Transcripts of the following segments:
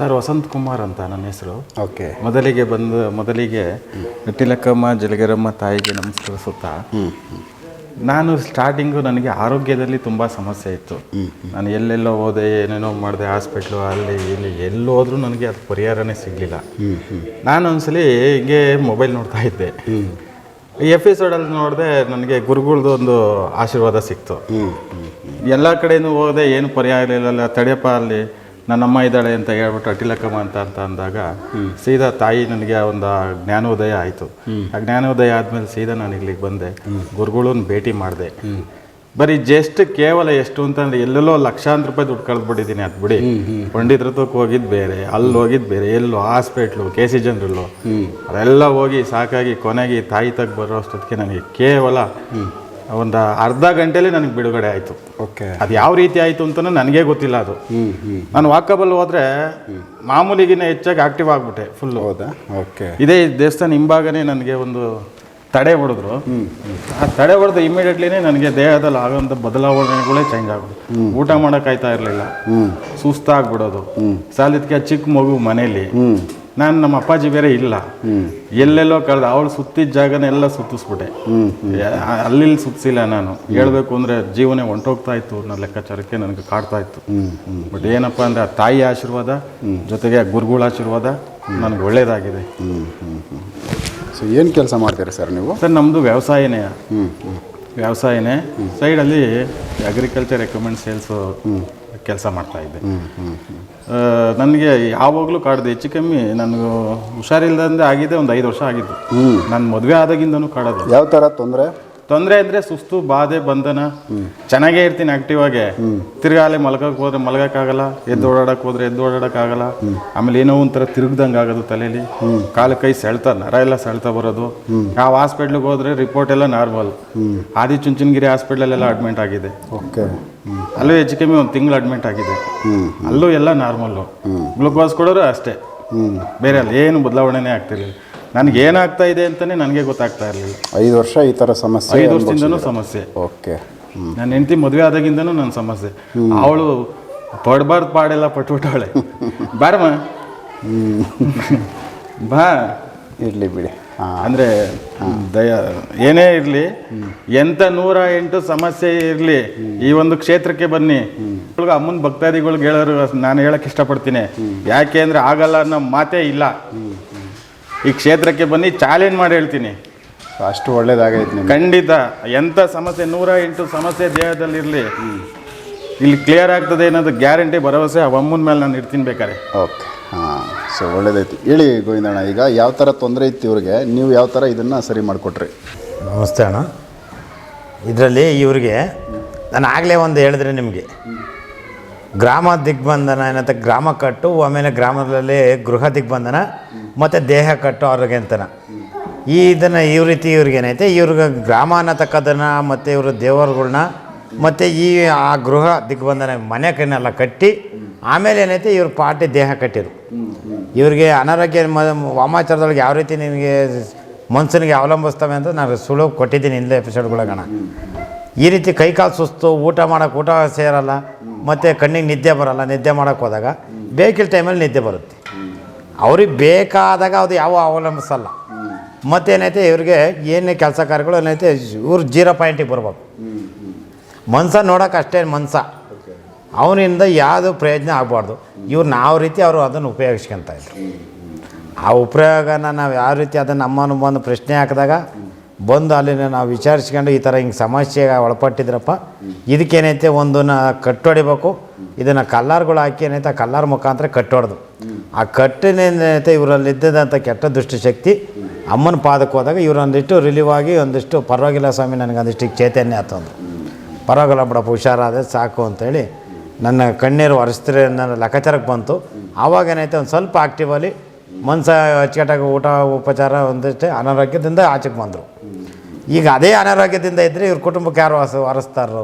Sir Vasant Kumar ಅಂತ ನನ್ನ ಹೆಸರು. ಓಕೆ. ಮೊದಲಿಗೆ ಬಂದು ಮೊದಲಿಗೆ ತಿಲಕಮ್ಮ ಜಲಗರಮ್ಮ ತಾಯಿಗೆ ನಮಸ್ಕರಿಸುತ್ತಾ ನಾನು ಸ್ಟಾರ್ಟಿಂಗು ನನಗೆ ಆರೋಗ್ಯದಲ್ಲಿ ತುಂಬ ಸಮಸ್ಯೆ ಇತ್ತು. ನಾನು ಎಲ್ಲೆಲ್ಲೋ ಹೋದೆ ಏನೇನೋ ಮಾಡಿದೆ ಹಾಸ್ಪಿಟ್ಲು ಅಲ್ಲಿ ಇಲ್ಲಿ ಎಲ್ಲೋದ್ರೂ ಹೋದರೂ ನನಗೆ ಅದು ಪರಿಹಾರನೇ ಸಿಗಲಿಲ್ಲ. ನಾನು ಒಂದ್ಸಲಿ ಹಿಂಗೆ ಮೊಬೈಲ್ ನೋಡ್ತಾ ಇದ್ದೆ. ಈ ಎಪಿಸೋಡಲ್ಲಿ ನೋಡಿದೆ ನನಗೆ ಗುರುಗಳ್ದು ಒಂದು ಆಶೀರ್ವಾದ ಸಿಕ್ತು. ಎಲ್ಲ ಕಡೆಯೂ ಹೋದೆ ಏನು ಪರಿಹಾರ ಇಲ್ಲ ತಡೆಯಪ್ಪ ಅಲ್ಲಿ. ನನ್ನಮ್ಮ ಇದ್ದಾಳೆ ಅಂತ ಹೇಳ್ಬಿಟ್ಟು ಅಟಿಲಕ್ಕಮ್ಮ ಅಂತ ಅಂತ ಅಂದಾಗ ಸೀದಾ ತಾಯಿ ನನಗೆ ಒಂದು ಜ್ಞಾನೋದಯ ಆಯಿತು. ಆ ಜ್ಞಾನೋದಯ ಆದಮೇಲೆ ಸೀದಾ ನಾನು ಇಲ್ಲಿಗೆ ಬಂದೆ. ಗುರುಗಳನ್ನ ಭೇಟಿ ಮಾಡಿದೆ. ಬರೀ ಜಸ್ಟ್ ಕೇವಲ ಎಷ್ಟು ಅಂತಂದ್ರೆ ಎಲ್ಲೆಲ್ಲೋ ಲಕ್ಷಾಂತರ ರೂಪಾಯಿ ದುಡ್ಡು ಕಳೆದ್ಬಿಟ್ಟಿದ್ದೀನಿ ಅದು ಬಿಡಿ. ಪಂಡಿತ್ರತ್ವಕ್ಕೆ ಹೋಗಿದ್ದು ಬೇರೆ ಅಲ್ಲಿ ಹೋಗಿದ್ದು ಬೇರೆ ಎಲ್ಲೋ ಹಾಸ್ಪಿಟ್ಲು ಕೆ ಸಿ ಜನರಲ್ಲು ಅದೆಲ್ಲ ಹೋಗಿ ಸಾಕಾಗಿ ಕೊನೆಗೆ ತಾಯಿ ತಗ ಬರೋ ಅಷ್ಟೊತ್ತಿಗೆ ನನಗೆ ಕೇವಲ ಒಂದು ಅರ್ಧ ಗಂಟೆಲಿ ನನಗೆ ಬಿಡುಗಡೆ ಆಯಿತು. ಓಕೆ. ಅದು ಯಾವ ರೀತಿ ಆಯಿತು ಅಂತಲೂ ನನಗೇ ಗೊತ್ತಿಲ್ಲ ಅದು. ನಾನು ವಾಕಬಲ್ ಹೋದರೆ ಮಾಮೂಲಿಗಿನ ಹೆಚ್ಚಾಗಿ ಆಕ್ಟಿವ್ ಆಗಿಬಿಟ್ಟೆ ಫುಲ್ ಹೌದಾ? ಓಕೆ. ಇದೇ ದೇವಸ್ಥಾನ ಹಿಂಭಾಗನೇ ನನಗೆ ಒಂದು ತಡೆ ಹೊಡೆದ್ರು. ಆ ತಡೆ ಹೊಡೆದು ಇಮಿಡಿಯೇಟ್ಲಿನೇ ನನಗೆ ದೇಹದಲ್ಲಿ ಆಗೋಂಥ ಬದಲಾವಣೆಗಳೇ ಚೇಂಜ್ ಆಗೋದು. ಊಟ ಮಾಡೋಕ್ಕಾಯ್ತಾ ಇರಲಿಲ್ಲ. ಸುಸ್ತಾಗ್ಬಿಡೋದು. ಸಾಲಿದ್ಕೆ ಚಿಕ್ಕ ಮಗು ಮನೇಲಿ. ನಾನು ನಮ್ಮ ಅಪ್ಪಾಜಿ ಬೇರೆ ಇಲ್ಲ. ಎಲ್ಲೆಲ್ಲೋ ಕಳೆದ ಅವಳು ಸುತ್ತಿದ ಜಾಗನೆಲ್ಲ ಸುತ್ತಿಸ್ಬಿಟ್ಟೆ. ಅಲ್ಲಿ ಸುತ್ತಿಸಿಲ್ಲ ನಾನು. ಹೇಳ್ಬೇಕು ಅಂದರೆ ಜೀವನ ಹೊಂಟೋಗ್ತಾ ಇತ್ತು. ಅನ್ನೋ ಲೆಕ್ಕಾಚಾರಕ್ಕೆ ನನಗೆ ಕಾಡ್ತಾ ಇತ್ತು. ಬಟ್ ಏನಪ್ಪ ಅಂದರೆ ಆ ತಾಯಿ ಆಶೀರ್ವಾದ ಜೊತೆಗೆ ಆ ಗುರುಗಳ ಆಶೀರ್ವಾದ ನನಗೆ ಒಳ್ಳೇದಾಗಿದೆ. ಸೊ ಏನು ಕೆಲಸ ಮಾಡ್ತೀರಾ ಸರ್ ನೀವು? ಸರ್ ನಮ್ಮದು ವ್ಯವಸಾಯನೇ. ವ್ಯವಸಾಯನೇ. ಸೈಡಲ್ಲಿ ಅಗ್ರಿಕಲ್ಚರ್ ಎಕ್ವಿಪ್ಮೆಂಟ್ ಸೇಲ್ಸು ಕೆಲಸ ಮಾಡ್ತಾ ಇದ್ದೆ. ಹ್ಞೂ ಹ್ಞೂ ಆ, ನನಗೆ ಯಾವಾಗಲೂ ಕಾಡ್ದೆ ಹೆಚ್ಚು ಕಮ್ಮಿ ನನಗೆ ಹುಷಾರಿಲ್ಲದಂತೆ ಆಗಿದೆ ಒಂದು ಐದು ವರ್ಷ ಆಗಿದ್ದು. ನಾನು ಮದುವೆ ಆದಾಗಿಂದನೂ ಕಾಡೋದು ಯಾವ ಥರ ತೊಂದರೆ? ತೊಂದರೆ ಅಂದರೆ ಸುಸ್ತು ಬಾಧೆ ಬಂಧನ. ಚೆನ್ನಾಗೇ ಇರ್ತೀನಿ ಆಕ್ಟಿವ್ ಆಗಿ. ತಿರ್ಗಾ ಅಲ್ಲೇ ಮಲ್ಗಕ್ಕೆ ಹೋದ್ರೆ ಮಲ್ಗಕ್ಕಾಗಲ್ಲ ಎದ್ದು ಓಡಾಡಕ್ಕೆ ಹೋದ್ರೆ ಎದ್ದು ಓಡಾಡಕ್ಕಾಗಲ್ಲ. ಆಮೇಲೆ ಏನೋ ಒಂಥರ ತಿರುಗ್ದಂಗೆ ಆಗೋದು ತಲೆಯಲ್ಲಿ ಕಾಲು ಕೈ ಸೆಳ್ತಾ ನರ ಎಲ್ಲ ಸೆಳ್ತಾ ಬರೋದು. ಯಾವ ಹಾಸ್ಪಿಟ್ಲಿಗೆ ಹೋದ್ರೆ ರಿಪೋರ್ಟ್ ಎಲ್ಲ ನಾರ್ಮಲ್ ಆದಿ ಚುಂಚನಗಿರಿ ಹಾಸ್ಪಿಟ್ಲಲ್ಲೆಲ್ಲ ಅಡ್ಮಿಟ್ ಆಗಿದೆ. ಓಕೆ ಅಲ್ಲೂ ಹೆಚ್ಚು ಕಮ್ಮಿ ಒಂದು ತಿಂಗಳು ಅಡ್ಮಿಟ್ ಆಗಿದೆ. ಅಲ್ಲೂ ಎಲ್ಲ ನಾರ್ಮಲ್ಲು ಗ್ಲುಕೋಸ್ ಕೊಡೋರು ಅಷ್ಟೇ. ಬೇರೆ ಅಲ್ಲಿ ಏನು ಬದಲಾವಣೆನೇ ಆಗ್ತಿರ್ಲಿಲ್ಲ. ನನಗೆ ಏನಾಗ್ತಾ ಇದೆ ಅಂತಲೇ ನನಗೆ ಗೊತ್ತಾಗ್ತಾ ಇರಲಿಲ್ಲ. ಐದು ವರ್ಷ ಈ ಥರ ಸಮಸ್ಯೆ ಐದು ವರ್ಷದಿಂದನೂ ಸಮಸ್ಯೆ. ಓಕೆ. ನನ್ನ ಹೆಂಡತಿ ಮದುವೆ ಆದಾಗಿಂದನೂ ನನ್ನ ಸಮಸ್ಯೆ. ಅವಳು ಪಡ್ಬಾರ್ದು ಪಾಡೆಲ್ಲ ಪಟ್ಬಿಟ್ಟವಳೆ. ಬಾರಮ್ಮ. ಬಾ. ಇರಲಿ ಬಿಡಿ. ಹಾಂ. ಅಂದರೆ ದಯ ಏನೇ ಇರಲಿ ಎಂಥ ನೂರ ಎಂಟು ಸಮಸ್ಯೆ ಇರಲಿ ಈ ಒಂದು ಕ್ಷೇತ್ರಕ್ಕೆ ಬನ್ನಿ. ಅಮ್ಮನ ಭಕ್ತಾದಿಗಳ್ಗೆ ಹೇಳೋರು ನಾನು ಹೇಳಕ್ಕೆ ಇಷ್ಟಪಡ್ತೀನಿ. ಯಾಕೆ ಅಂದರೆ ಆಗಲ್ಲ ಅನ್ನೋ ಮಾತೇ ಇಲ್ಲ. ಈ ಕ್ಷೇತ್ರಕ್ಕೆ ಬನ್ನಿ ಚಾಲೆಂಜ್ ಮಾಡಿ ಹೇಳ್ತೀನಿ. ಅಷ್ಟು ಒಳ್ಳೇದಾಗೈತೆ ನಿಮ್ಗೆ. ಖಂಡಿತ ಎಂಥ ಸಮಸ್ಯೆ ನೂರ ಎಂಟು ಸಮಸ್ಯೆ ದೇಹದಲ್ಲಿರಲಿ ಇಲ್ಲಿ ಕ್ಲಿಯರ್ ಆಗ್ತದೆ ಅನ್ನೋದು ಗ್ಯಾರಂಟಿ ಭರವಸೆ ಆ ಅಮ್ಮನ ಮೇಲೆ ನಾನು ಇರ್ತೀನಿ ಬೇಕಾರೆ ಓಕೆ ಹಾಂ ಸೊ ಒಳ್ಳೇದೈತಿ ಹೇಳಿ ಗೋವಿಂದಣ್ಣ ಈಗ ಯಾವ ಥರ ತೊಂದರೆ ಇತ್ತು ಇವ್ರಿಗೆ? ನೀವು ಯಾವ ಥರ ಇದನ್ನು ಸರಿ ಮಾಡಿಕೊಟ್ರಿ? ನಮಸ್ತೆ ಅಣ್ಣ. ಇದರಲ್ಲಿ ಇವ್ರಿಗೆ ನಾನು ಆಗಲೇ ಒಂದು ಹೇಳಿದ್ರೆ ನಿಮಗೆ. ಗ್ರಾಮ ದಿಗ್ಬಂಧನ ಏನಂತ ಗ್ರಾಮ ಕಟ್ಟು ಆಮೇಲೆ ಗ್ರಾಮದಲ್ಲಿ ಗೃಹ ದಿಗ್ಬಂಧನ ಮತ್ತು ದೇಹ ಕಟ್ಟು ಆರೋಗ್ಯಂತನ ಈ ಇದನ್ನು ಈ ರೀತಿ ಇವ್ರಿಗೆ ಏನೈತೆ ಇವ್ರಿಗೆ ಗ್ರಾಮ ಅನ್ನತಕ್ಕದನ್ನು ಮತ್ತು ಇವರು ದೇವರುಗಳನ್ನ ಮತ್ತು ಈ ಆ ಗೃಹ ದಿಗ್ಬಂಧನ ಮನೆ ಕಣ್ಣೆಲ್ಲ ಕಟ್ಟಿ ಆಮೇಲೆ ಏನೈತೆ? ಇವ್ರ ಪಾಟಿ ದೇಹ ಕಟ್ಟಿದ್ರು. ಇವ್ರಿಗೆ ಅನಾರೋಗ್ಯ ಮ ವಾಮಾಚಾರದೊಳಗೆ ಯಾವ ರೀತಿ ನಿಮಗೆ ಮನ್ಸನಿಗೆ ಅವಲಂಬಿಸ್ತವೆ ಅಂತ ನಾನು ಸುಳು ಕೊಟ್ಟಿದ್ದೀನಿ ಹಿಂದೆ ಎಪಿಸೋಡ್ಗಳಗಣ ಈ ರೀತಿ ಕೈಕಾಲು ಸುಸ್ತು, ಊಟ ಮಾಡೋಕೆ ಊಟ ಸೇರಲ್ಲ, ಮತ್ತು ಕಣ್ಣಿಗೆ ನಿದ್ದೆ ಬರಲ್ಲ, ನಿದ್ದೆ ಮಾಡೋಕ್ಕೆ ಹೋದಾಗ ಬೇಕಿಲ್ಲ ಟೈಮಲ್ಲಿ ನಿದ್ದೆ ಬರುತ್ತೆ. ಅವ್ರಿಗೆ ಬೇಕಾದಾಗ ಅದು ಯಾವ ಅವಲಂಬಿಸಲ್ಲ. ಮತ್ತೇನೈತೆ ಇವ್ರಿಗೆ ಏನೇ ಕೆಲಸ ಕಾರ್ಯಗಳು ಏನೈತೆ ಇವ್ರು ಜೀರೋ ಪಾಯಿಂಟಿಗೆ ಬರ್ಬೇಕು. ಮನ್ಸ ನೋಡೋಕೆ ಅಷ್ಟೇ ಮನ್ಸ. ಅವನಿಂದ ಯಾವುದು ಪ್ರಯೋಜನ ಆಗಬಾರ್ದು. ಇವ್ರು ನಾವು ರೀತಿ ಅವರು ಅದನ್ನು ಉಪಯೋಗಿಸ್ಕೊಂತ ಇದ್ರು. ಆ ಉಪಯೋಗನ ನಾವು ಯಾವ ರೀತಿ ಅದನ್ನು ನಮ್ಮನ್ನು ಬಂದು ಪ್ರಶ್ನೆ ಹಾಕಿದಾಗ ಬಂದು ಅಲ್ಲಿನ ನಾವು ವಿಚಾರಿಸ್ಕೊಂಡು ಈ ಥರ ಹಿಂಗೆ ಸಮಸ್ಯೆಗೆ ಒಳಪಟ್ಟಿದ್ರಪ್ಪ. ಇದಕ್ಕೇನೈತೆ ಒಂದನ್ನ ಕಟ್ಟೊಡಿಬೇಕು. ಇದನ್ನು ಕಲ್ಲಾರ್ಗಳು ಹಾಕಿ ಏನೈತೆ ಆ ಕಲ್ಲಾರ್ ಮುಖಾಂತರ ಕಟ್ಟೊಡ್ದು. ಆ ಕಟ್ಟಿನೇನೈತೆ ಇವರಲ್ಲಿ ಇದ್ದಂಥ ಕೆಟ್ಟ ದುಷ್ಟಶಕ್ತಿ ಅಮ್ಮನ ಪಾದಕ್ಕೆ ಹೋದಾಗ ಇವರೊಂದಿಷ್ಟು ರಿಲೀವ್ ಆಗಿ ಒಂದಿಷ್ಟು ಪರವಾಗಿಲ್ಲ ಸ್ವಾಮಿ ನನಗೆ ಒಂದಿಷ್ಟು ಈಗ ಚೈತನ್ಯ ಆತಂದ್ರು ಪರವಾಗಿಲ್ಲ ಬಿಡಪ್ಪ, ಹುಷಾರಾದೆ ಸಾಕು ಅಂತೇಳಿ ನನ್ನ ಕಣ್ಣೀರು ಒರೆಸ್ತಿರ ನನ್ನ ಲೆಕ್ಕಾಚಾರಕ್ಕೆ ಬಂತು. ಆವಾಗ ಏನೈತೆ ಒಂದು ಸ್ವಲ್ಪ ಆಕ್ಟಿವಲ್ಲಿ ಮನ್ಸ ಅಚ್ಚುಕಟ್ಟಾಗಿ ಊಟ ಉಪಚಾರ ಒಂದಿಷ್ಟು ಅನಾರೋಗ್ಯದಿಂದ ಆಚೆಗೆ ಬಂದರು. ಈಗ ಅದೇ ಅನಾರೋಗ್ಯದಿಂದ ಇದ್ದರೆ ಇವ್ರ ಕುಟುಂಬಕ್ಕೆ ಯಾರು ವಾಸ ವಾರಿಸ್ತಾರೋ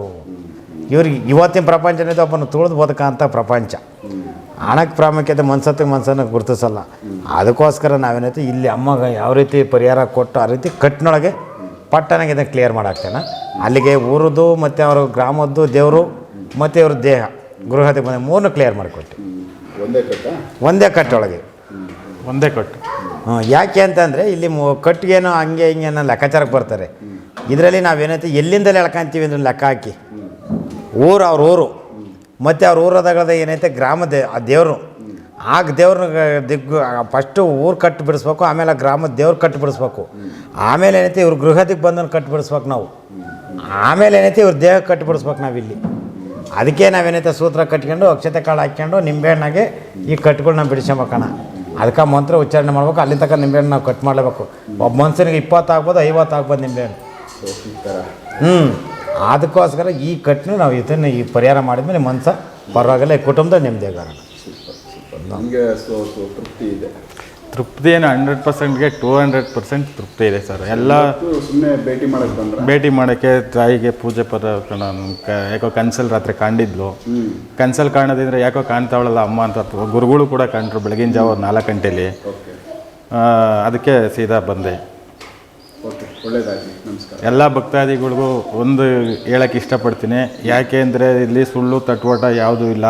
ಇವ್ರಿಗೆ ಇವತ್ತಿನ ಪ್ರಪಂಚನಿಂದ ಒಬ್ಬನ ತುಳಿದು ಬದುಕಂಥ ಪ್ರಪಂಚ. ಹಣಕ್ಕೆ ಪ್ರಾಮುಖ್ಯತೆ ಮನ್ಸತ್ತಿಗೆ ಮನ್ಸನ್ನು ಗುರುತಿಸಲ್ಲ. ಅದಕ್ಕೋಸ್ಕರ ನಾವೇನೈತೆ ಇಲ್ಲಿ ಅಮ್ಮಗೆ ಯಾವ ರೀತಿ ಪರಿಹಾರ ಕೊಟ್ಟು ಆ ರೀತಿ ಕಟ್ಟಿನೊಳಗೆ ಪಟ್ಟಣಗೆ ಇದನ್ನು ಕ್ಲಿಯರ್ ಮಾಡಾಕ್ತೇನೆ. ಅಲ್ಲಿಗೆ ಊರದ್ದು ಮತ್ತು ಅವರು ಗ್ರಾಮದ್ದು ದೇವರು ಮತ್ತು ಇವ್ರ ದೇಹ ಗೃಹತೆ ಬಂದ ಮೂರನ್ನು ಕ್ಲಿಯರ್ ಮಾಡಿಕೊಟ್ಟು. ಒಂದೇ ಕಟ್ಟ? ಒಂದೇ ಕಟ್ಟೊಳಗೆ. ಒಂದೇ ಕಟ್ಟು. ಯಾಕೆ ಅಂತಂದರೆ ಇಲ್ಲಿ ಕಟ್ಟಿಗೇನೋ ಹಂಗೆ ಹಿಂಗೆ ಅನ್ನೋ ಲೆಕ್ಕಾಚಾರಕ್ಕೆ ಬರ್ತಾರೆ. ಇದರಲ್ಲಿ ನಾವೇನೈತೆ ಎಲ್ಲಿಂದಲೇ ಎಳ್ಕೊಂತೀವಿ ಅಂದ್ರೆ ಲೆಕ್ಕ ಹಾಕಿ. ಊರು ಅವ್ರ ಊರು. ಮತ್ತು ಅವ್ರ ಊರದಾಗದ ಏನೈತೆ, ಗ್ರಾಮ ದೇ ಆ ದೇವರು. ಆಗ ದೇವ್ರನ್ನ ದಿಗ್ಗು ಫಸ್ಟು ಊರು ಕಟ್ಟಿ ಬಿಡಿಸ್ಬೇಕು, ಆಮೇಲೆ ಆ ಗ್ರಾಮದ ದೇವ್ರು ಕಟ್ಟಿ ಬಿಡಿಸ್ಬೇಕು. ಆಮೇಲೆ ಏನೈತೆ, ಇವ್ರ ಗೃಹದಿಗೆ ಬಂದನ್ನು ಕಟ್ಟಿ ಬಿಡಿಸ್ಬೇಕು ನಾವು. ಆಮೇಲೆ ಏನೈತೆ, ಇವ್ರ ದೇಹ ಕಟ್ಟಿ ಬಿಡಿಸ್ಬೇಕು ನಾವಿಲ್ಲಿ ಅದಕ್ಕೆ ನಾವೇನೈತೆ ಸೂತ್ರ ಕಟ್ಕೊಂಡು, ಅಕ್ಷತೆ ಕಾಳು ಹಾಕ್ಕೊಂಡು, ನಿಂಬೆಹಣ್ಣಾಗೆ ಈ ಕಟ್ಗಳನ್ನ ಬಿಡಿಸ್ಕೊಂಬೇಕಣ ಅದಕ್ಕೆ ಮಂತ್ರ ಉಚ್ಚಾರಣೆ ಮಾಡ್ಬೇಕು. ಅಲ್ಲಿ ತನಕ ನಿಂಬೆಹಣ್ಣು ನಾವು ಕಟ್ ಮಾಡಲೇಬೇಕು. ಒಬ್ಬ ಮನುಷ್ಯನಿಗೆ ಇಪ್ಪತ್ತು ಆಗ್ಬೋದು ಐವತ್ತು ಆಗ್ಬೋದು ನಿಂಬೆಹಣ್ಣು ಹ್ಞೂ ಅದಕ್ಕೋಸ್ಕರ ಈ ಕಟ್ನ ನಾವು ಇದನ್ನು ಈ ಪರಿಹಾರ ಮಾಡಿದ್ಮೇಲೆ ಮನ್ಸ ಪರವಾಗಿಲ್ಲ ಈ ಕುಟುಂಬದ ಆಗೋಣ ನಮಗೆ ತೃಪ್ತಿ ಇದೆ. ತೃಪ್ತಿ ಏನು ಹಂಡ್ರೆಡ್ ಪರ್ಸೆಂಟ್ಗೆ ಟೂ ಹಂಡ್ರೆಡ್ ಪರ್ಸೆಂಟ್ ತೃಪ್ತಿ ಇದೆ ಸರ್. ಎಲ್ಲ ಸುಮ್ಮನೆ ಭೇಟಿ ಮಾಡೋಕ್ಕೆ ಬಂದ್ರೆ? ಭೇಟಿ ಮಾಡೋಕ್ಕೆ ತಾಯಿಗೆ ಪೂಜೆ ಪದ ಯಾಕೋ ಕನ್ಸಲ್ ರಾತ್ರಿ ಕಾಣಿದ್ಲು ಕನ್ಸಲ್ ಕಾಣೋದಿದ್ರೆ ಯಾಕೋ ಕಾಣ್ತಾವಳಲ್ಲ ಅಮ್ಮ ಅಂತ ಗುರುಗಳು ಕೂಡ ಕಂಡ್ರು ಬೆಳಗಿನ ಜಾವ ನಾಲ್ಕು ಗಂಟೆಲಿ. ಅದಕ್ಕೆ ಸೀದಾ ಬಂದೆ. ಎಲ್ಲ ಭಕ್ತಾದಿಗಳಿಗೂ ಒಂದು ಹೇಳಕ್ಕೆ ಇಷ್ಟಪಡ್ತೀನಿ. ಯಾಕೆ ಅಂದರೆ ಇಲ್ಲಿ ಸುಳ್ಳು ತಟ್ವಾಟ ಯಾವುದೂ ಇಲ್ಲ.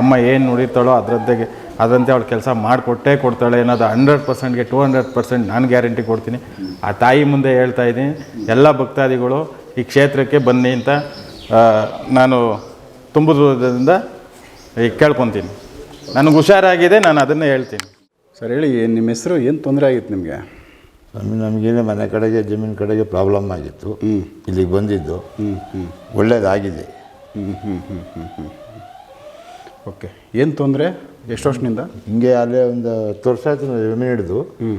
ಅಮ್ಮ ಏನು ನುಡಿತಾಳೋ ಅದರಂತೆ ಅದರಂತೆ ಅವಳು ಕೆಲಸ ಮಾಡಿಕೊಟ್ಟೇ ಕೊಡ್ತಾಳೆ ಅನ್ನೋದು ಹಂಡ್ರೆಡ್ ಪರ್ಸೆಂಟ್ಗೆ ಟೂ ಹಂಡ್ರೆಡ್ ಪರ್ಸೆಂಟ್ ನಾನು ಗ್ಯಾರಂಟಿ ಕೊಡ್ತೀನಿ. ಆ ತಾಯಿ ಮುಂದೆ ಹೇಳ್ತಾ ಇದ್ದೀನಿ ಎಲ್ಲ ಭಕ್ತಾದಿಗಳು ಈ ಕ್ಷೇತ್ರಕ್ಕೆ ಬನ್ನಿ ಅಂತ ನಾನು ತುಂಬುದ್ರಿಂದ ಈಗ ಕೇಳ್ಕೊತೀನಿ. ನನಗೆ ಹುಷಾರಾಗಿದೆ ನಾನು ಅದನ್ನೇ ಹೇಳ್ತೀನಿ. ಸರ್ ಹೇಳಿ ನಿಮ್ಮ ಹೆಸರು ಏನು ತೊಂದರೆ ಆಗಿತ್ತು ನಿಮಗೆ? ನಮಗೆ ನಮಗೇನೆ ಮನೆ ಕಡೆಗೆ ಜಮೀನು ಕಡೆಗೆ ಪ್ರಾಬ್ಲಮ್ ಆಗಿತ್ತು. ಹ್ಞೂ ಇಲ್ಲಿಗೆ ಬಂದಿದ್ದು. ಹ್ಞೂ ಹ್ಞೂ ಒಳ್ಳೇದಾಗಿದೆ. ಹ್ಞೂ ಹ್ಞೂ ಹ್ಞೂ ಹ್ಞೂ ಹ್ಞೂ ಓಕೆ ಏನು ತೊಂದರೆ? ಎಷ್ಟು ವರ್ಷದಿಂದ? ಹಿಂಗೆ ಅಲ್ಲೇ ಒಂದು ಹತ್ತು ವರ್ಷ ಆಯಿತು ಜಮೀನು ಹಿಡಿದು. ಹ್ಞೂ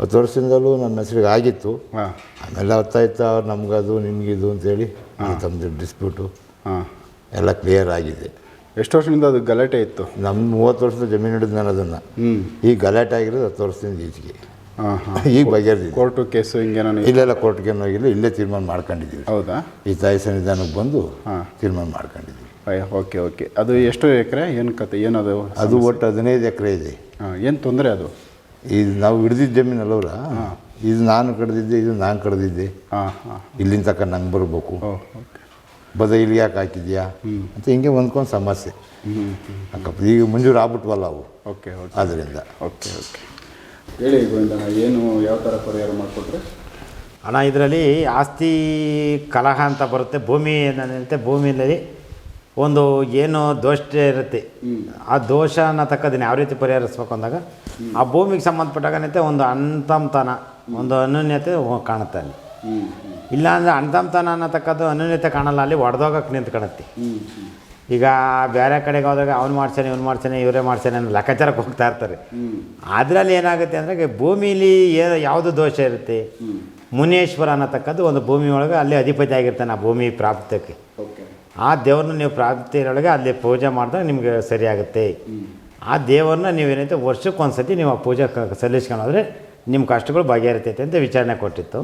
ಹತ್ತು ವರ್ಷದಿಂದಲೂ ನನ್ನ ಹೆಸರಿಗೆ ಆಗಿತ್ತು. ಆಮೇಲೆ ಹೊತ್ತಾಯ್ತಾ ನಮಗದು ನಿಮಗಿದು ಅಂತೇಳಿ ತಮ್ಮದು ಡಿಸ್ಪ್ಯೂಟು ಹಾಂ. ಎಲ್ಲ ಕ್ಲಿಯರ್ ಆಗಿದೆ. ಎಷ್ಟು ವರ್ಷದಿಂದ ಅದು ಗಲಾಟೆ ಇತ್ತು? ನಮ್ಮ ಮೂವತ್ತು ವರ್ಷದ ಜಮೀನು ಹಿಡಿದು ನಾನು ಅದನ್ನು. ಈಗ ಗಲಾಟೆ ಆಗಿರೋದು ಹತ್ತು ವರ್ಷದಿಂದ ಈಚೆಗೆ. ಈಗ ಬಗೆಹರಿದಿದೆ. ಕೋರ್ಟು ಕೇಸು ಹಿಂಗೆ ನಾನು ಇಲ್ಲೆಲ್ಲ ಕೋರ್ಟ್ಗೆ ಹೋಗಿಲ್ಲ ಇಲ್ಲೇ ತೀರ್ಮಾನ ಮಾಡ್ಕೊಂಡಿದ್ದೀವಿ. ಹೌದಾ? ಈ ತಾಯಿ ಸನ್ನಿಧಾನಕ್ಕೆ ಬಂದು ಹಾಂ. ತೀರ್ಮಾನ ಮಾಡ್ಕೊಂಡಿದ್ದೀವಿ. Okay okay. ಅದು ಎಷ್ಟು ಎಕರೆ? ಏನು ಕತೆ ಏನದು? ಅದು ಒಟ್ಟು ಹದಿನೈದು ಎಕರೆ ಇದೆ. ಹಾಂ ಏನು ತೊಂದರೆ ಅದು? ಇದು ನಾವು ಹಿಡ್ದಿದ್ದ ಜಮೀನಲ್ಲವ್ರ? ಇದು ನಾನು ಕಡ್ದಿದ್ದೆ ಇದು ನಾನು ಕಡ್ದಿದ್ದೆ. ಹಾಂ ಹಾಂ. ಇಲ್ಲಿಂದ ತಕ್ಕ ನಂಗೆ ಬರಬೇಕು. ಬದ ಇಲ್ಲಿ ಯಾಕೆ ಹಾಕಿದ್ಯಾ? ಅಂತ ಹಿಂಗೆ ಹೊಂದ್ಕೊಂಡು ಸಮಸ್ಯೆ. ಹ್ಞೂ ಅಕ್ಕಪ್ಪ ಈಗ ಮಂಜೂರು ಆಗ್ಬಿಟ್ವಲ್ಲ ಅವು. Okay okay. ಅದರಿಂದ ಓಕೆ ಓಕೆ. ಹೇಳಿ ಗೋವಿಂದ ಏನು ಯಾವ ಥರ ಪರಿಹಾರ ಮಾಡಿಕೊಟ್ರೆ? ಅಣ್ಣ ಇದರಲ್ಲಿ ಆಸ್ತಿ ಕಲಹ ಅಂತ ಬರುತ್ತೆ. ಭೂಮಿ ಏನಂತೆ ಭೂಮಿಯಲ್ಲಿ ಒಂದು ಏನು ದೋಷ ಇರುತ್ತೆ. ಆ ದೋಷ ಅನ್ನತಕ್ಕದನ್ನ ಯಾವ ರೀತಿ ಪರಿಹರಿಸ್ಬೇಕು ಅಂದಾಗ ಆ ಭೂಮಿಗೆ ಸಂಬಂಧಪಟ್ಟಾಗನೈತೆ ಒಂದು ಅಣ್ತಮ್ತನ ಒಂದು ಅನ್ಯೂನ್ಯತೆ ಹೊ- ಕಾಣುತ್ತೆ ಅಲ್ಲಿ. ಇಲ್ಲಾಂದ್ರೆ ಅಣ್ತಮ್ತನ ಅನ್ನತಕ್ಕದ್ದು ಅನ್ಯೂನ್ಯತೆ ಕಾಣಲ್ಲ ಅಲ್ಲಿ ಒಡೆದೋಗಕ್ಕೆ ನಿಂತ್ಕೊಳತ್ತೆ ಕಾಣುತ್ತೆ. ಈಗ ಬೇರೆ ಕಡೆಗೆ ಹೋದಾಗ ಅವ್ನು ಮಾಡ್ಸೇನೆ ಇವ್ನು ಮಾಡ್ಸೇನೆ ಇವರೇ ಮಾಡ್ಸಾನೆ ಅನ್ನೋ ಲೆಕ್ಕಾಚಾರಕ್ಕೆ ಹೋಗ್ತಾ ಇರ್ತಾರೆ. ಅದರಲ್ಲಿ ಏನಾಗುತ್ತೆ ಅಂದರೆ ಭೂಮಿಲಿ ಏ ಯಾವುದು ದೋಷ ಇರುತ್ತೆ? ಮುನೇಶ್ವರ ಅನ್ನತಕ್ಕದ್ದು ಒಂದು ಭೂಮಿ ಒಳಗೆ ಅಲ್ಲಿ ಅಧಿಪತಿ ಆಗಿರ್ತಾನೆ ಆ ಭೂಮಿ ಪ್ರಾಪ್ತಕ್ಕೆ. ಆ ದೇವ್ರನ್ನ ನೀವು ಪ್ರಾರ್ಥನೆಯೊಳಗೆ ಅಲ್ಲಿ ಪೂಜೆ ಮಾಡಿದಾಗ ನಿಮಗೆ ಸರಿಯಾಗುತ್ತೆ. ಆ ದೇವ್ರನ್ನ ನೀವೇನೈತೆ ವರ್ಷಕ್ಕೊಂದು ಸತಿ ನೀವು ಆ ಪೂಜೆ ಸಲ್ಲಿಸ್ಕೊಂಡೋದ್ರೆ ನಿಮ್ಮ ಕಷ್ಟಗಳು ಬಗೆಹರಿತೈತೆ ಅಂತ ವಿಚಾರಣೆ ಕೊಟ್ಟಿತ್ತು.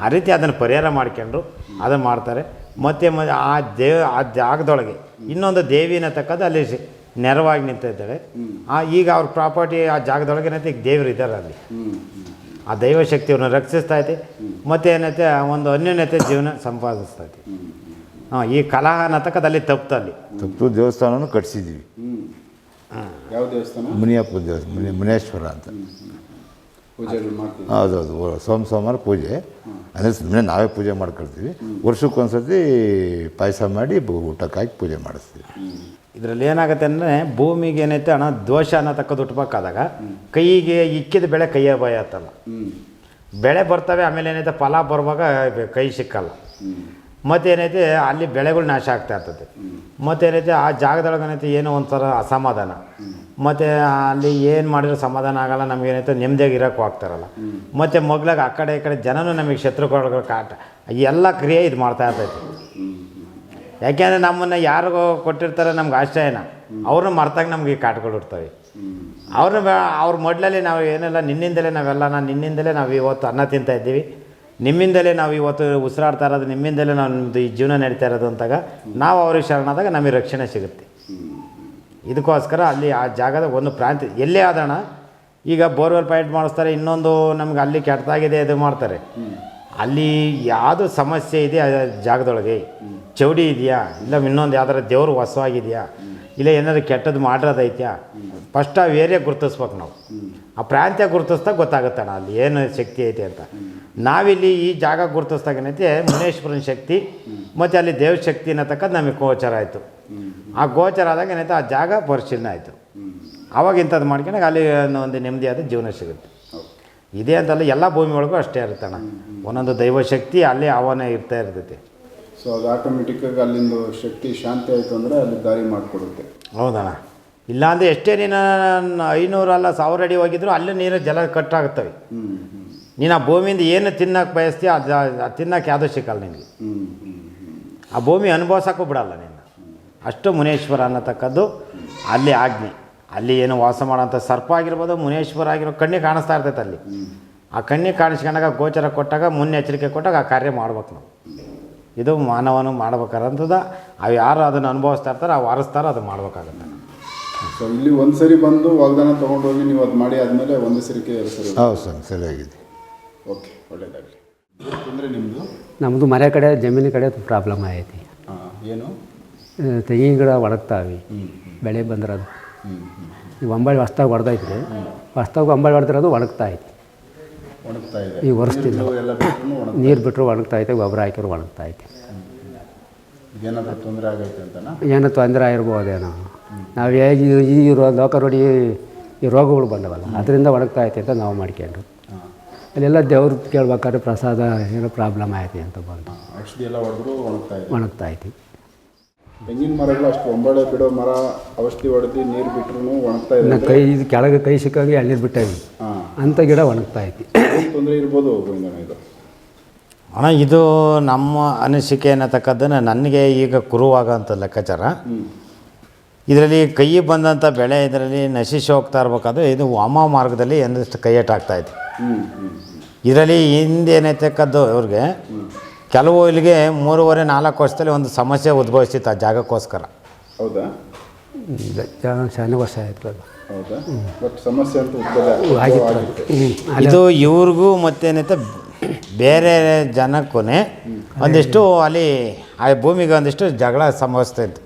ಆ ರೀತಿ ಅದನ್ನು ಪರಿಹಾರ ಮಾಡ್ಕೊಂಡ್ರು. ಅದನ್ನು ಮಾಡ್ತಾರೆ. ಮತ್ತು ಆ ದೇವ ಆ ಜಾಗದೊಳಗೆ ಇನ್ನೊಂದು ದೇವಿನ ತಕ್ಕದ್ದು ಅಲ್ಲಿ ನೆರವಾಗಿ ನಿಂತಿದ್ದಾಳೆ. ಆ, ಈಗ ಅವ್ರ ಪ್ರಾಪರ್ಟಿ ಆ ಜಾಗದೊಳಗೆ ಏನೈತೆ, ಈಗ ದೇವರು ಇದ್ದಾರೆ ಅಲ್ಲಿ. ಆ ದೈವಶಕ್ತಿ ಅವ್ರನ್ನ ರಕ್ಷಿಸ್ತಾ ಐತೆ ಮತ್ತು ಏನೈತೆ? ಒಂದು ಅನ್ಯೋನ್ಯತೆ ಜೀವನ ಸಂಪಾದಿಸ್ತಾ ಐತೆ ಹಾಂ ಈ ಕಲಹ ನತಕದಲ್ಲಿ ಅಲ್ಲಿ ತಪ್ಪು ಅಲ್ಲಿ. ತಪ್ತು ದೇವಸ್ಥಾನನೂ ಕಟ್ಸಿದ್ದೀವಿ. ಯಾವ ದೇವಸ್ಥಾನ? ಮುನಿಯಪ್ಪ ದೇವಸ್ಥಾನ ಮುನಿ ಮುನೇಶ್ವರ ಅಂತ. ಹೌದು ಹೌದೌದು. ಸೋಮ ಸೋಮವಾರ ಪೂಜೆ. ಅಂದರೆ ಸುಮ್ಮನೆ ನಾವೇ ಪೂಜೆ ಮಾಡ್ಕೊಳ್ತೀವಿ. ವರ್ಷಕ್ಕೊಂದ್ಸರ್ತಿ ಪಾಯಸ ಮಾಡಿ ಊಟಕ್ಕಾಗಿ ಊಟಕ್ಕೆ ಹಾಕಿ ಪೂಜೆ ಮಾಡಿಸ್ತೀವಿ. ಇದರಲ್ಲಿ ಏನಾಗುತ್ತೆ ಅಂದರೆ ಭೂಮಿಗೆ ಏನೈತೆ ಹಣ ದೋಷ ಅನ್ನತಕ್ಕದ್ದು ಹುಟ್ಟಬೇಕಾದಾಗ ಕೈಗೆ ಇಕ್ಕಿದ ಬೆಳೆ ಕೈಯ ಭಯ ಆತಲ್ಲ. ಬೆಳೆ ಬರ್ತವೆ, ಆಮೇಲೆ ಏನೈತೆ, ಫಲ ಬರುವಾಗ ಕೈ ಸಿಕ್ಕಲ್ಲ. ಮತ್ತೇನೈತೆ ಅಲ್ಲಿ ಬೆಳೆಗಳು ನಾಶ ಆಗ್ತಾ ಇರ್ತದೆ. ಮತ್ತೇನೈತೆ ಆ ಜಾಗದೊಳಗೆ ಏನೈತೆ, ಏನೋ ಒಂಥರ ಅಸಮಾಧಾನ. ಮತ್ತು ಅಲ್ಲಿ ಏನು ಮಾಡಿದ್ರೆ ಸಮಾಧಾನ ಆಗಲ್ಲ ನಮಗೇನೈತೆ ನೆಮ್ಮದಿಯಾಗಿ ಇರೋಕ್ಕೂ ಆಗ್ತಾರಲ್ಲ ಮತ್ತು ಮೊಗ್ಲಾಗ ಆ ಕಡೆ ಈ ಕಡೆ ಜನನೂ ನಮಗೆ ಶತ್ರುಗಳ ಕಾಟ ಎಲ್ಲ ಕ್ರಿಯೆ ಇದು ಮಾಡ್ತಾ ಇರ್ತೈತೆ. ಯಾಕೆಂದರೆ ನಮ್ಮನ್ನು ಯಾರಿಗೋ ಕೊಟ್ಟಿರ್ತಾರೆ ನಮ್ಗೆ ಆಶ್ರಯನ ಅವ್ರನ್ನ ಮರ್ತಾಗ ನಮ್ಗೆ ಈ ಕಾಟ ಇರ್ತವೆ ಅವ್ರನ್ನ ಅವ್ರ ಮೊದಲಲ್ಲಿ ನಾವು ಏನೆಲ್ಲ ನಿನ್ನಿಂದಲೇ ನಾವೆಲ್ಲ ನಾನು ನಿನ್ನಿಂದಲೇ ನಾವು ಇವತ್ತು ಅನ್ನ ತಿಂತಾ ಇದ್ದೀವಿ. ನಿಮ್ಮಿಂದಲೇ ನಾವು ಇವತ್ತು ಉಸಿರಾಡ್ತಾ ಇರೋದು ನಿಮ್ಮಿಂದಲೇ ನಾವು ನಿಮ್ಮದು ಈ ಜೀವನ ನಡೀತಾ ಇರೋದು ಅಂತಾಗ ನಾವು ಅವ್ರಿಗೆ ಶರಣಾದಾಗ ನಮಗೆ ರಕ್ಷಣೆ ಸಿಗುತ್ತೆ. ಇದಕ್ಕೋಸ್ಕರ ಅಲ್ಲಿ ಆ ಜಾಗದ ಒಂದು ಪ್ರಾಂತ್ಯ ಎಲ್ಲೇ ಆದಣ ಈಗ ಬೋರ್ವೆಲ್ ಪಾಯಿಂಟ್ ಮಾಡಿಸ್ತಾರೆ ಇನ್ನೊಂದು ನಮ್ಗೆ ಅಲ್ಲಿ ಕೆಟ್ಟದಾಗಿದೆ ಇದು ಮಾಡ್ತಾರೆ. ಅಲ್ಲಿ ಯಾವುದು ಸಮಸ್ಯೆ ಇದೆ ಆ ಜಾಗದೊಳಗೆ. ಚೌಡಿ ಇದೆಯಾ? ಇಲ್ಲ ಇನ್ನೊಂದು ಯಾವ್ದಾರ ದೇವರು ಹೊಸವಾಗಿದೆಯಾ ಇಲ್ಲ ಏನಾದರೂ ಕೆಟ್ಟದ್ದು ಮಾಡಿರೋದೈತ್ಯಾ ಫಸ್ಟ್ ಆ ಏರಿಯಾ ಗುರುತಿಸ್ಬೇಕು ನಾವು. ಆ ಪ್ರಾಂತ್ಯ ಗುರುತಿಸ್ದಾಗ ಗೊತ್ತಾಗುತ್ತಣ್ಣ ಅಲ್ಲಿ ಏನು ಶಕ್ತಿ ಐತೆ ಅಂತ. ನಾವಿಲ್ಲಿ ಈ ಜಾಗ ಗುರುತಿಸ್ದಾಗ ಏನೈತೆ ಮುನೇಶ್ವರನ ಶಕ್ತಿ ಮತ್ತು ಅಲ್ಲಿ ದೇವ ಶಕ್ತಿ ಅನ್ನತಕ್ಕದ್ದು ನಮಗೆ ಗೋಚರ ಆಯಿತು. ಆ ಗೋಚರ ಆದಾಗ ಏನೈತೆ ಆ ಜಾಗ ಪರಿಶೀಲನೆ ಆಯಿತು. ಆವಾಗ ಇಂಥದ್ದು ಮಾಡ್ಕೊಂಡಾಗ ಅಲ್ಲಿ ಒಂದು ನೆಮ್ಮದಿಯಾದ ಜೀವನ ಸಿಗುತ್ತೆ. ಇದೇ ಅಂತಲ್ಲ ಎಲ್ಲ ಭೂಮಿ ಒಳಗೂ ಅಷ್ಟೇ ಇರುತ್ತಣ್ಣ ಒಂದೊಂದು ದೈವ ಶಕ್ತಿ ಅಲ್ಲೇ ಆಹ್ವಾನ ಇರ್ತಾ ಇರ್ತೈತಿ. ಸೊ ಅದು ಆಟೋಮೆಟಿಕ್ಕಾಗಿ ಅಲ್ಲಿಂದ ಶಕ್ತಿ ಶಾಂತಿ ಆಯಿತು ಅಂದರೆ ಅಲ್ಲಿ ದಾರಿ ಮಾಡಿಕೊಡುತ್ತೆ. ಹೌದಣ್ಣ. ಇಲ್ಲಾಂದರೆ ಎಷ್ಟೇ ನೀನು ಐನೂರು ಅಲ್ಲ ಸಾವಿರ ಅಡಿ ಹೋಗಿದ್ರು ಅಲ್ಲಿ ನೀರು ಜಲ ಕಟ್ಟಾಗುತ್ತವೆ. ನೀನು ಆ ಭೂಮಿಯಿಂದ ಏನು ತಿನ್ನಕ್ಕೆ ಬಯಸ್ತೀಯ ಅದು ಅದು ತಿನ್ನಕ್ಕೆ ಯಾವುದೂ ಸಿಕ್ಕಲ್ಲ ನಿನಗೆ. ಆ ಭೂಮಿ ಅನುಭವಿಸೋಕ್ಕೂ ಬಿಡಲ್ಲ ನೀನು. ಅಷ್ಟು ಮುನೇಶ್ವರ ಅನ್ನತಕ್ಕದ್ದು ಅಲ್ಲಿ ಆಜ್ಞೆ. ಅಲ್ಲಿ ಏನು ವಾಸ ಮಾಡೋಂಥ ಸರ್ಪ ಆಗಿರ್ಬೋದು ಮುನೇಶ್ವರ ಆಗಿರೋ ಕಣ್ಣಿಗೆ ಕಾಣಿಸ್ತಾ ಇರ್ತೈತೆ ಅಲ್ಲಿ. ಆ ಕಣ್ಣಿಗೆ ಕಾಣಿಸ್ಕೊಂಡಾಗ ಗೋಚರ ಕೊಟ್ಟಾಗ ಮುನ್ನೆಚ್ಚರಿಕೆ ಕೊಟ್ಟಾಗ ಆ ಕಾರ್ಯ ಮಾಡ್ಬೇಕು ನಾವು. ಇದು ಮಾನವನು ಮಾಡ್ಬೇಕಾದಂಥದ್ದು. ಅವು ಯಾರು ಅದನ್ನು ಅನುಭವಿಸ್ತಾ ಇರ್ತಾರೆ ಆ ವಾರಿಸ್ತಾರೋ ಅದು ಮಾಡ್ಬೇಕಾಗತ್ತೆ. ಸೊ ಇಲ್ಲಿ ಒಂದು ಸರಿ ಬಂದು ವಾಗ್ದಾನ ತೊಗೊಂಡೋಗಿ ನೀವು ಅದು ಮಾಡಿ ಆದಮೇಲೆ ಒಂದು ಸರಿಕೆ ಸರಿ ಹೌದು ಸರ್ ಸರಿಯಾಗಿದೆ. ಓಕೆ ಒಳ್ಳೆಯದಾಗಲಿ ಅಂದರೆ ನಿಮ್ಮದು ನಮ್ಮದು ಮನೆ ಕಡೆ ಜಮೀನು ಕಡೆ ಪ್ರಾಬ್ಲಮ್ ಆಗೈತಿ. ಹಾಂ ಏನು? ತೆಂಗಿನ ಗಿಡ ಒಣಗ್ತಾವೆ. ಬೆಳೆ ಬಂದಿರೋದು ಅದು. ಒಂಬಳಿ ಈ ಒಂಬಾಳೆ ಹೊಸ್ದಾಗಿ ಹೊಡೆದೈತ್ರಿ. ಒಂಬಳಿ ಹೊಡೆದ್ರೆ ಹೊಡೆದಿರೋದು ಒಣಗ್ತಾ ಐತಿ. ಈ ವರ್ಷದಿಂದ ನೀರು ಬಿಟ್ಟರು ಒಣಗ್ತಾ ಐತೆ ಗೊಬ್ಬರ ಹಾಕಿದ್ರು ಒಣಗ್ತಾ ಐತೆ ಏನೋ ತೊಂದರೆ ಆಗಿರ್ಬೋದೇನೋ ನಾವು ಹೇಗೆ ಈ ರೋ ಲೋಕ ನೋಡಿ ಈ ರೋಗಗಳು ಬಂದವಲ್ಲ ಅದರಿಂದ ಒಣಗ್ತಾ ಐತೆ ಅಂತ ನಾವು ಮಾಡ್ಕೊಂಡ್ರು. ಅಲ್ಲೆಲ್ಲ ದೇವ್ರದ್ದು ಕೇಳ್ಬೇಕಾದ್ರೆ ಪ್ರಸಾದ ಏನೋ ಪ್ರಾಬ್ಲಮ್ ಆಯಿತು ಅಂತ ಬಂದು ಒಣಗ್ತಾ ಐತಿ ತೆಂಗಿನ ಮರಗಳು ಅಷ್ಟು ಒಂಬಳೆ ಬಿಡೋ ಮರ ಔಷಧಿ ಹೊಡೆದು ನೀರು ಬಿಟ್ಟರು ಒಣಗ್ತಾ ಇದೆ ಕೈ ಇದು ಕೆಳಗೆ ಕೈ ಸಿಕ್ಕಾಗಿ ಎಳ್ನೀರು ಬಿಟ್ಟಾಗಿ ಅಂತ ಅಂಥ ಗಿಡ ಒಣಗ್ತಾ ಐತಿ ತೊಂದರೆ ಇರ್ಬೋದು ಇದು? ಅಣ್ಣ ಇದು ನಮ್ಮ ಅನಿಸಿಕೆ ಅನ್ನತಕ್ಕದ್ದನ್ನು ನನಗೆ ಈಗ ಕುರುವಾಗಂಥ ಲೆಕ್ಕಾಚಾರ. ಇದರಲ್ಲಿ ಕೈ ಬಂದಂಥ ಬೆಳೆ ಇದರಲ್ಲಿ ನಶಿಸಿ ಹೋಗ್ತಾ ಇರ್ಬೇಕಾದ್ರೆ ಇದು ವಾಮ ಮಾರ್ಗದಲ್ಲಿ ಎಂದಷ್ಟು ಕೈಯಟ್ಟಾಗ್ತಾ ಇದೆ. ಇದರಲ್ಲಿ ಹ್ಞೂ ಇದರಲ್ಲಿ ಹಿಂದೇನೈತಕ್ಕದ್ದು ಇವ್ರಿಗೆ? ಕೆಲವು ಇಲ್ಲಿಗೆ ಮೂರುವರೆ ನಾಲ್ಕು ವರ್ಷದಲ್ಲಿ ಒಂದು ಸಮಸ್ಯೆ ಉದ್ಭವಿಸಿತ್ತು ಆ ಜಾಗಕ್ಕೋಸ್ಕರ. ಹೌದಾ? ಶಾನೆ ವರ್ಷ ಆಯ್ತು ಅದು. ಹೌದಾ? ಬಟ್ ಸಮಸ್ಯೆ ಅಂತ ಉದ್ಭವ ಆಗಿತ್ತು ಇದು ಇವ್ರಿಗೂ ಮತ್ತೇನೈತೆ ಬೇರೆ ಜನಕ್ಕೂ ಒಂದಿಷ್ಟು ಅಲ್ಲಿ ಆ ಭೂಮಿಗೆ ಒಂದಿಷ್ಟು ಜಗಳ ಸಂಭವಿಸ್ತಾ ಇತ್ತು.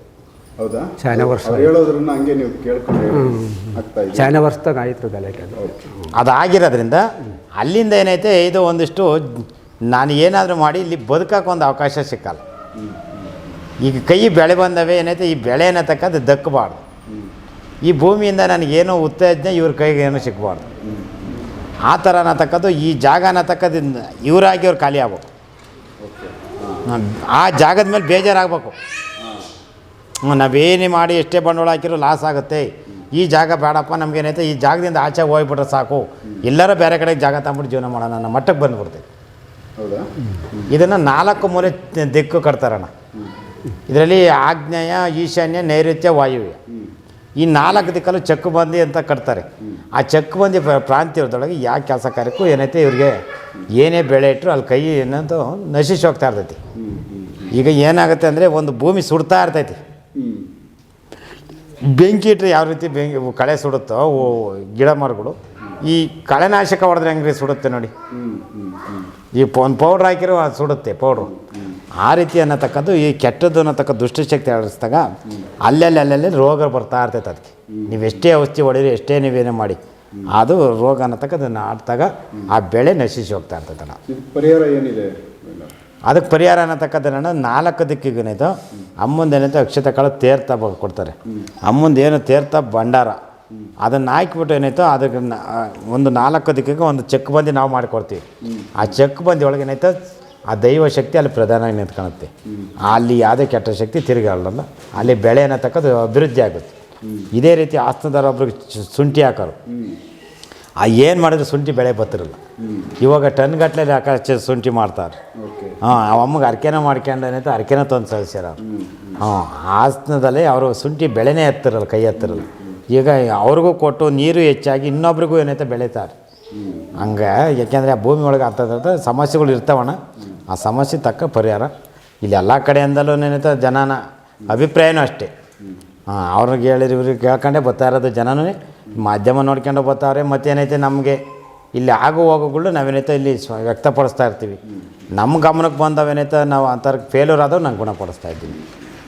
ಹೌದಾ? ಶಾನೆ ವರ್ಷ ಅವ್ರು ಹೇಳೋದ್ರನ್ನ ಹಂಗೆ ನೀವು ಕೇಳ್ಕೊಂಡು ಆಗ್ತಾ ಇದೆ ಶಾನೆ ವರ್ಷದಾಗ ಆಯ್ತು ಗಲಾಟೆ ಅದು. ಅದಾಗಿರೋದ್ರಿಂದ ಅಲ್ಲಿಂದ ಏನೈತೆ ಇದು ಒಂದಿಷ್ಟು ನಾನು ಏನಾದರೂ ಮಾಡಿ ಇಲ್ಲಿ ಬದುಕೋಕೆ ಒಂದು ಅವಕಾಶ ಸಿಕ್ಕಲ್ಲ. ಈಗ ಕೈ ಬೆಳೆ ಬಂದವೆ ಏನೈತೆ, ಈ ಬೆಳೆ ಅನ್ನತಕ್ಕದ್ದು ದಕ್ಕಬಾರ್ದು. ಈ ಭೂಮಿಯಿಂದ ನನಗೇನೋ ಉತ್ತೇಜನೆ ಇವ್ರ ಕೈಗೆ ಏನು ಸಿಕ್ಕಬಾರ್ದು ಆ ಥರ ಅನ್ನತಕ್ಕದ್ದು, ಈ ಜಾಗ ಅನ್ನತಕ್ಕದ್ದು ಇವರಾಗಿ ಅವ್ರು ಖಾಲಿ ಆಗ್ಬೇಕು. ಆ ಜಾಗದ ಮೇಲೆ ಬೇಜಾರಾಗಬೇಕು. ನಾವೇನೇ ಮಾಡಿ ಎಷ್ಟೇ ಬಂಡವಾಳ ಹಾಕಿರೋ ಲಾಸ್ ಆಗುತ್ತೆ. ಈ ಜಾಗ ಬೇಡಪ್ಪ, ನಮಗೇನೈತೆ, ಈ ಜಾಗದಿಂದ ಆಚೆ ಹೋಗ್ಬಿಟ್ರೆ ಸಾಕು. ಎಲ್ಲರೂ ಬೇರೆ ಕಡೆಗೆ ಜಾಗ ತಗೊಂಬಿಟ್ಟು ಜೀವನ ಮಾಡೋಣ ಅನ್ನೋ ಮಟ್ಟಕ್ಕೆ ಬಂದುಬಿಡ್ತೈತೆ ಇದನ್ನು ನಾಲ್ಕು ಮೂಲೆ ದಿಕ್ಕು ಕಟ್ತಾರಣ್ಣ. ಇದರಲ್ಲಿ ಆಗ್ನೇಯ ಈಶಾನ್ಯ, ನೈಋತ್ಯ, ವಾಯುವ್ಯ. ಈ ನಾಲ್ಕು ದಿಕ್ಕಲ್ಲೂ ಚಕ್ಕು ಬಂದಿ ಅಂತ ಕಟ್ತಾರೆ. ಆ ಚಕ್ಕು ಬಂದಿ ಪ್ರ- ಪ್ರಾಂತ್ಯದೊಳಗೆ ಯಾವ ಕೆಲಸ ಕಾರ್ಯಕ್ಕೂ ಏನೈತೆ ಇವ್ರಿಗೆ ಏನೇ ಬೆಳೆ ಇಟ್ಟರು ಅಲ್ಲಿ ಕೈ ಏನಂತೂ ನಶಿಸಿ ಹೋಗ್ತಾ ಇರ್ತೈತಿ. ಈಗ ಏನಾಗುತ್ತೆ ಅಂದರೆ ಒಂದು ಭೂಮಿ ಸುಡ್ತಾ ಇರ್ತೈತಿ. ಬೆಂಕಿ ಇಟ್ಟರೆ ಯಾವ ರೀತಿ ಬೆಂಕಿ, ಕಳೆ ಸುಡುತ್ತೋ ಗಿಡ ಮರಗಳು ಈ ಕಳೆನಾಶಕ ಹೊಡೆದ್ರೆ ಹೆಂಗ್ರಿ ಸುಡುತ್ತೆ ನೋಡಿ? ಈ ಒಂದು ಪೌಡ್ರ್ ಹಾಕಿರೋ ಅದು ಸುಡುತ್ತೆ ಪೌಡ್ರು. ಆ ರೀತಿ ಅನ್ನತಕ್ಕದ್ದು ಈ ಕೆಟ್ಟದ್ದು ಅನ್ನತಕ್ಕ ದುಷ್ಟಶಕ್ತಿ ಆಡಿಸಿದಾಗ ಅಲ್ಲಲ್ಲಿ ಅಲ್ಲಲ್ಲಿ ರೋಗ ಬರ್ತಾ ಇರ್ತೈತೆ ಅದಕ್ಕೆ. ನೀವು ಎಷ್ಟೇ ಔಷಧಿ ಹೊಡೀರಿ ಎಷ್ಟೇ ನೀವೇನೇ ಮಾಡಿ ಅದು ರೋಗ ಅನ್ನತಕ್ಕದನ್ನು ಆಡ್ತಾಗ ಆ ಬೆಳೆ ನಶಿಸಿ ಹೋಗ್ತಾ ಇರ್ತೈತೆ ಪರಿಹಾರ ಏನಿದೆ? ಅದಕ್ಕೆ ಪರಿಹಾರ ಅನ್ನತಕ್ಕದ್ದನ್ನ ನಾಲ್ಕು ದಿಕ್ಕಿಗೇನೈತೋ ಅಮ್ಮಂದು ಏನೈತೆ ಅಕ್ಷತೆ ಕಾಳು ತೇರ್ತಾ ಕೊಡ್ತಾರೆ. ಅಮ್ಮಂದೇನು ಏನು ತೀರ್ಥ ಭಂಡಾರ ಅದನ್ನು ಹಾಕಿಬಿಟ್ಟು ಏನಾಯ್ತು ಅದಕ್ಕೆ ಒಂದು ನಾಲ್ಕು ದಿಕ್ಕಿಗೆ ಒಂದು ಚೆಕ್ ಬಂದಿ ನಾವು ಮಾಡಿಕೊಡ್ತೀವಿ. ಆ ಚೆಕ್ ಬಂದಿ ಒಳಗೆ ಏನಾಯ್ತು ಆ ದೈವ ಶಕ್ತಿ ಅಲ್ಲಿ ಪ್ರಧಾನವಾಗಿ ನಿಂತ್ಕೊಳುತ್ತೆ ಅಲ್ಲಿ ಯಾವುದೇ ಕೆಟ್ಟ ಶಕ್ತಿ ತಿರುಗಾಡಲ್ಲ ಅಲ್ಲಿ ಬೆಳೆ ಅನ್ನತಕ್ಕದ್ದು ಅಭಿವೃದ್ಧಿ ಆಗುತ್ತೆ. ಇದೇ ರೀತಿ ಆಸ್ತನದಾರ ಒಬ್ರಿಗೆ ಶುಂಠಿ ಹಾಕೋರು. ಆ ಏನು ಮಾಡಿದ್ರು ಶುಂಠಿ ಬೆಳೆ ಬತ್ತಿರಲ್ಲ. ಇವಾಗ ಟನ್ ಗಟ್ಟಲೆ ಹಾಕಿ ಶುಂಠಿ ಮಾಡ್ತಾರೆ. ಹಾಂ ಆ ಅಮ್ಮಗೆ ಅರ್ಕೆನ ಮಾಡ್ಕೊಂಡು ಏನಾಯ್ತು ಅರ್ಕೆನ ತಂದು ಸಲ್ಲಿಸ್ಯಾರ ಹಾಂ ಆಸನದಲ್ಲಿ ಅವರು ಶುಂಠಿ ಬೆಳೆನೇ ಎತ್ತಿರಲ್ಲ ಕೈ ಎತ್ತಿರಲ್ಲ. ಈಗ ಅವ್ರಿಗೂ ಕೊಟ್ಟು ನೀರು ಹೆಚ್ಚಾಗಿ ಇನ್ನೊಬ್ರಿಗೂ ಏನೈತೆ ಬೆಳೀತಾರೆ. ಹಂಗೆ, ಯಾಕೆಂದರೆ ಆ ಭೂಮಿ ಒಳಗೆ ಆಗ್ತದ ಸಮಸ್ಯೆಗಳು ಇರ್ತಾವಣ್ಣ. ಆ ಸಮಸ್ಯೆ ತಕ್ಕ ಪರಿಹಾರ. ಇಲ್ಲಿ ಎಲ್ಲ ಕಡೆಯಿಂದಲೂ ಏನೈತೆ ಜನನ ಅಭಿಪ್ರಾಯನೂ ಅಷ್ಟೇ. ಹಾಂ, ಅವ್ರಿಗೆ ಹೇಳಿರಿ ಇವ್ರಿಗೆ ಕೇಳ್ಕೊಂಡೇ ಬರ್ತಾ ಇರೋದು ಜನನೂ ಮಾಧ್ಯಮ ನೋಡ್ಕೊಂಡು ಬರ್ತಾವ್ರೆ ಮತ್ತೇನೈತೆ ನಮಗೆ? ಇಲ್ಲಿ ಆಗು ಹೋಗೋಗಳು ನಾವೇನೈತೆ ಇಲ್ಲಿ ಸ್ವ, ವ್ಯಕ್ತಪಡಿಸ್ತಾ ಇರ್ತೀವಿ. ನಮ್ಮ ಗಮನಕ್ಕೆ ಬಂದವೇನೈತೆ ನಾವು ಅಂಥರ ಫೇಲ್ಯೂರ್ ಆದವು, ನಾನು ಗುಣಪಡಿಸ್ತಾ ಇದ್ದೀನಿ.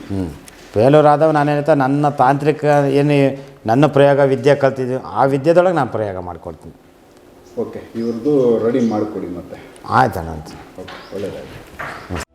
ಹ್ಞೂ ಫೇಲ್ಯೂರ್ ಆದವು ನಾನೇನೈತೆ ನನ್ನ ತಾಂತ್ರಿಕ ಏನು ನನ್ನ ಪ್ರಯೋಗ ವಿದ್ಯೆ ಕಲ್ತಿದ್ದೀವಿ ಆ ವಿದ್ಯೆದೊಳಗೆ ನಾನು ಪ್ರಯೋಗ ಮಾಡಿಕೊಡ್ತೀನಿ ಓಕೆ ಇವ್ರದ್ದು ರೆಡಿ ಮಾಡಿಕೊಡಿ ಮತ್ತೆ. ಆಯ್ತಣ್ಣ ಅಂತ ಓಕೆ ಒಳ್ಳೆಯದಾಗಿ